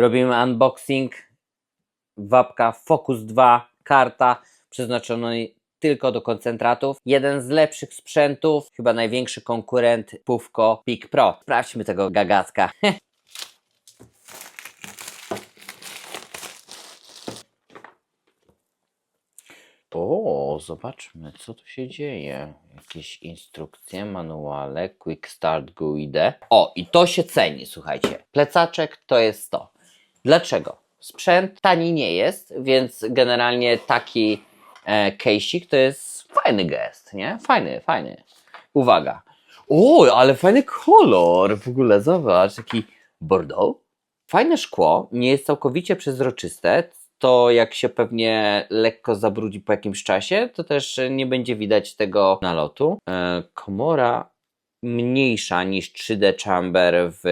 Robimy unboxing. Wapka Focus 2, karta przeznaczona tylko do koncentratów. Jeden z lepszych sprzętów, chyba największy konkurent Pówko Peak Pro. Sprawdźmy tego gagacka. O, zobaczmy, co tu się dzieje. Jakieś instrukcje, manuale, Quick Start GUID. O, i to się ceni, słuchajcie. Plecaczek to jest to. Dlaczego? Sprzęt tani nie jest, więc generalnie taki e, to jest fajny gest, nie? Fajny, fajny. Uwaga. O, ale fajny kolor w ogóle, zobacz, taki bordeaux. Fajne szkło, nie jest całkowicie przezroczyste, to jak się pewnie lekko zabrudzi po jakimś czasie, to też nie będzie widać tego nalotu. E, komora mniejsza niż 3D Chamber w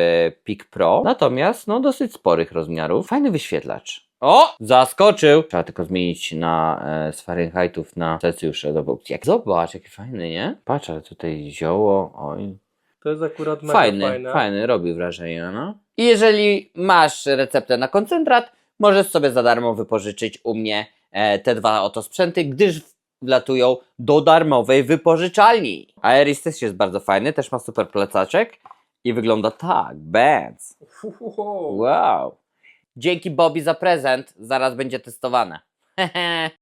Peak Pro, natomiast no dosyć sporych rozmiarów. Fajny wyświetlacz. O! Zaskoczył! Trzeba tylko zmienić na e, z Fahrenheitów na Celsjusze do opcji. Jak zobacz, jaki fajny, nie? Patrz, ale tutaj zioło, oj, To jest akurat mega Fajny, fajne. fajny, robi wrażenie, no. I jeżeli masz receptę na koncentrat, możesz sobie za darmo wypożyczyć u mnie e, te dwa oto sprzęty, gdyż wlatują do darmowej wypożyczalni. Aeris też jest bardzo fajny, też ma super plecaczek i wygląda tak. Wow. Wow. Dzięki Bobby za prezent, zaraz będzie testowane.